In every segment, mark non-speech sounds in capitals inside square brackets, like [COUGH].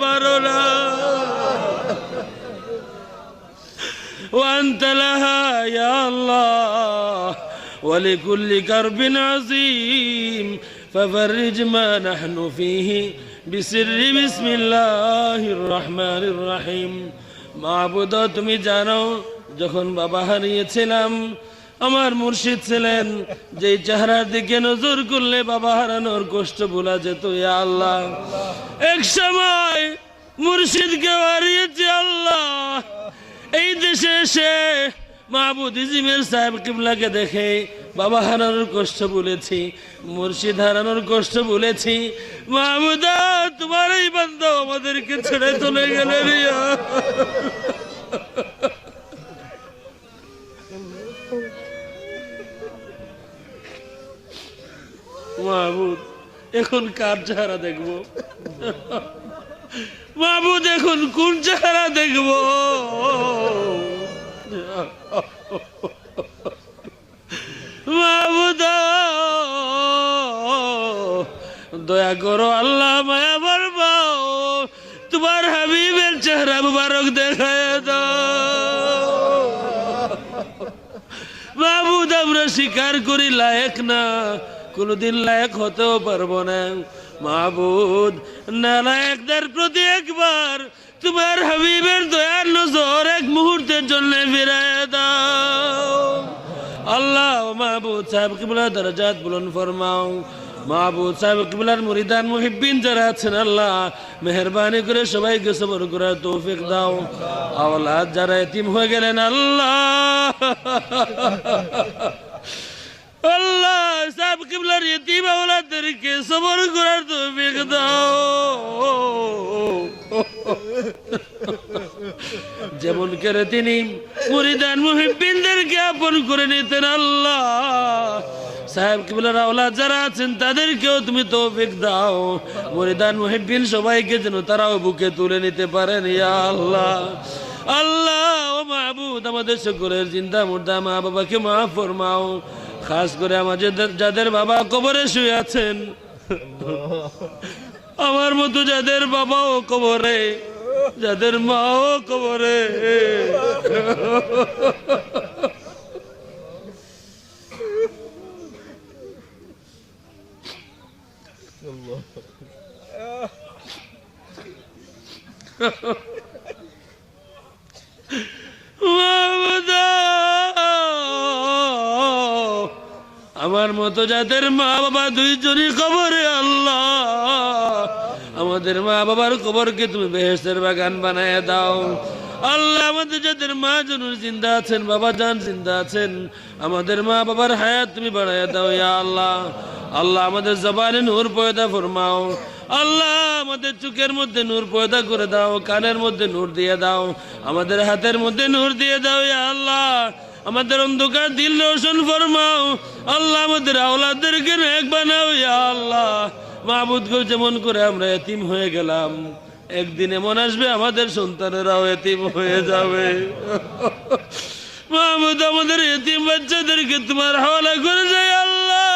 পারো না وأنت لها يا الله ولكل كرب عظيم ففرج ما نحن فيه بسر بسم الله الرحمن الرحيم মাহবুদ তুমি জানো যখন বাবা হারিয়েছিলাম আমার মুর্শিদ ছিলেন যে চেহারার দিকে নজর করলে বাবা হারানোর কষ্ট ভোলা যেত ইয়া আল্লাহ এক সময় মুর্শিদকে হারিয়েছে আল্লাহ। এই দেশে এসে মাহবুদ ইজিমের সাহেব কিবলাকে দেখে বাবা হারানোর কষ্ট বলেছি, মুর্শিদ হারানোর কষ্ট বলেছি। মাহবুদা তোমার এই বান্ধব আমাদেরকে ছেড়ে চলে গেলে মাহবুদ এখন কার চেহারা দেখব? মাহবুদ দেখুন, কোন চেহারা দেখব? মাহবুদ দয়া করো আল্লাহ মায়া বারবাও। তোমার হাবিবের চেহারা মুবারক দেখায় দাও। মাহবুদ আমরা স্বীকার করি লায়ক না, কোনোদিন লায়ক হতেও পারব না। মাহবুদ, নালায়কদের প্রতি একবার তোমার হাবিবের দয়ার নজর এক মুহূর্তের জন্য ফিরায় দাও। আল্লাহ মাহবুদ সাহেব দরজাত ফরমাও। মাহবুদ সাহেব কিবলার মুরিদান যারা আছেন, আল্লাহ মেহরবানি করে সবাইকে সবর করার তৌফিক দাও। আওলাদ যারা এতিম হয়ে গেলেন, আল্লাহ। আল্লাহ সাহেব কিবলার ইতিম আওলাদদেরকে সবর করার তৌফিক দাও। যেমন করে তিনি মুরিদান মুহিব্বিনদেরকে আপন করে নিতেন আল্লাহ। সাহেব কিবলার আওলাদ যারা আছেন তাদেরকেও তুমি তৌফিক দাও। মুরিদান মুহিব্বিন সবাইকে যেন তারাও বুকে তুলে নিতে পারেন, ইয়া আল্লাহ। আল্লাহ ও মাহবুদ আমাদের সকলের চিন্তা মুর্দা মা বাবাকে মাফ ফরমাও। খাস করে আমাদের যাদের বাবা কবরে শুয়ে আছেন। আমার মতো যাদের বাবাও কবরে, যাদের মাও কবরে। আমার মতো যাদের মা বাবা দুইজনই কবরে আল্লাহ। আমাদের মা বাবার কবরকে তুমি বেহেস্তের বাগান বানায় দাও। আল্লাহ, আমাদের যাদের মা জনুর জিন্দা আছেন বাবা জান জিন্দা আছেন, আমাদের মা বাবার হায়াত তুমি বাড়ায় দাও ইয়া আল্লাহ। আল্লাহ, আমাদের জবানে নূর পয়দা ফরমাও। আল্লাহ, আমাদের চোখের মধ্যে নূর পয়দা করে দাও, কানের মধ্যে নূর দিয়ে দাও, আমাদের হাতের মধ্যে নূর দিয়ে দাও ইয়া আল্লাহ। আমাদের অন্ধকার দিল রোশন ফরমাও। আল্লাহ আমাদের আওলাদদেরকে নেক বানাও আল্লাহ। মাহবুদকেও যেমন করে আমরা এতিম হয়ে গেলাম। একদিন এমন আসবে, আমাদের সন্তানেরাও এতিম হয়ে যাবে। [LAUGHS] মাহমুদ আমাদের এতিম বাচ্চাদেরকে তোমার হাওলা করে যায়, আল্লাহ।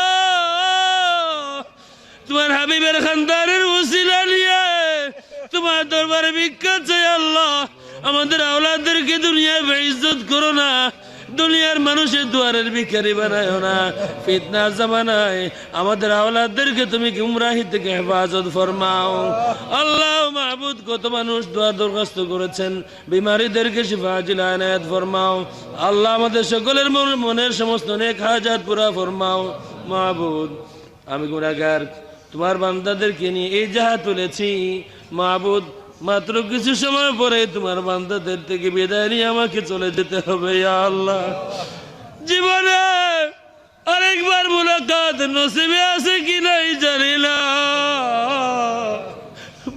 তোমার হাবিবের খানদারের উসিলা নিয়ে, তোমার দরবারে চাই, আল্লাহ। আমাদের আওলাদদেরকে দুনিয়ায় বেইজ্জত করো না। দুনিয়ার মানুষের দুয়ারের ভিখারি বানায় না ফিতনা জামানায় আমাদের আওলাদদেরকে তুমি গুমরাহি থেকে হেফাজত ফরমাও। আল্লাহ মাহবুদ কত মানুষ দোয়ার দরখাস্ত করেছেন, বিমারীদেরকে শিফাজিল আনায়াত ফরমাও। আল্লাহ আমাদের সকলের মনের সমস্ত নেক হাজাত পুরা ফরমাও। মাহবুদ, আমি গুণাগার তোমার বান্দাদেরকে নিয়ে এই যাহা তুলেছি। মাহবুদ মাত্র কিছু সময় পরে তোমার বান্দাদের থেকে বিদায় নিয়ে আমাকে চলে যেতে হবে আল্লাহ। জীবনে আরেকবার মুলাকাত নসিবে আছে কি নাই জানি না।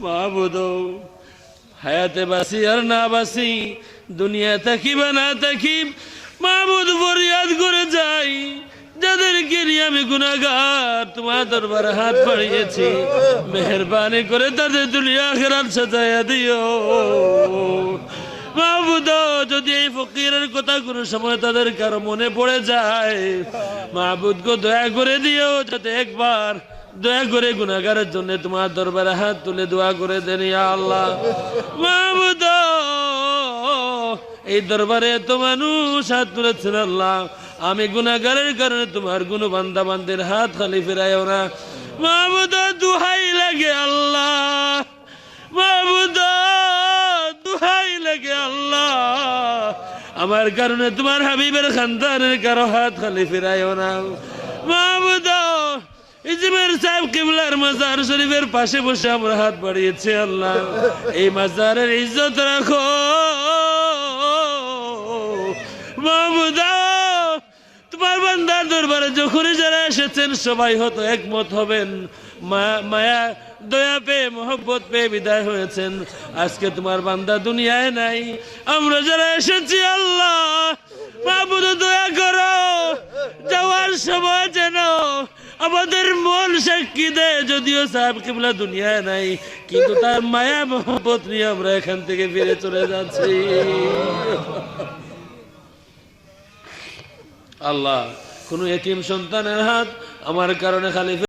মা মাহবুদ, হায়াতে বাসি আর না বাসি, দুনিয়া থাকি বা না থাকি, মাহবুদ ফরিয়াদ করে যাই যাদেরকে নিয়ে আমি গুনাগার তোমার দরবারে হাত বাড়িয়েছি। মেহরবানি করে তাদের দুনিয়া খেরাত সাজাইয়া দিও। যদি এই ফকিরের কথা কোনো সময় তাদের কারও মনে পড়ে যায় মাহবুদ গো দয়া করে দিও, যাতে একবার দয়া করে গুনাহগারের জন্য তোমার দরবারে হাত তুলে দোয়া করে দেন আল্লাহ। মাহবুদ এই দরবারে এত মানুষ হাত তুলেছেন, আল্লাহ। আমি গুনাহগারের কারণে তোমার গুণ বান্দা বান্দের হাত খালি ফেরাইও না। মাহবুদ দুহাই লাগে আল্লাহ। মাহবুদ দুহাই লাগে আল্লাহ। আমার কারণে তোমার হাবিবের খানদানের কারও হাত খালি ফেরাইও না। মাহবুদ ইজমের সাহেব কিবলার মাজার শরীফের পাশে বসে আমরা হাত বাড়িয়েছি আল্লাহ। এই মাজারের ইজ্জত রাখো। তোমার দরবারে যখনই যারা এসেছেন, সবাই হতো একমত হবেন। মায়া, দয়া পেয়ে, মোহব্বত পেয়ে বিদায় হয়েছেন। আজকে তোমার বান্দা দুনিয়ায় নাই। আমরা যারা এসেছি, আল্লাহ দয়া করো। যাওয়ার সময় যেন আমাদের মন সাক্ষী দেয়, যদিও সাহেব কিবলা দুনিয়ায় নাই। কিন্তু তার মায়া, মোহব্বত নিয়ে আমরা এখান থেকে ফিরে চলে যাচ্ছি। আল্লাহ। কোন এটিএম সন্তানের হাত আমার কারণে খালি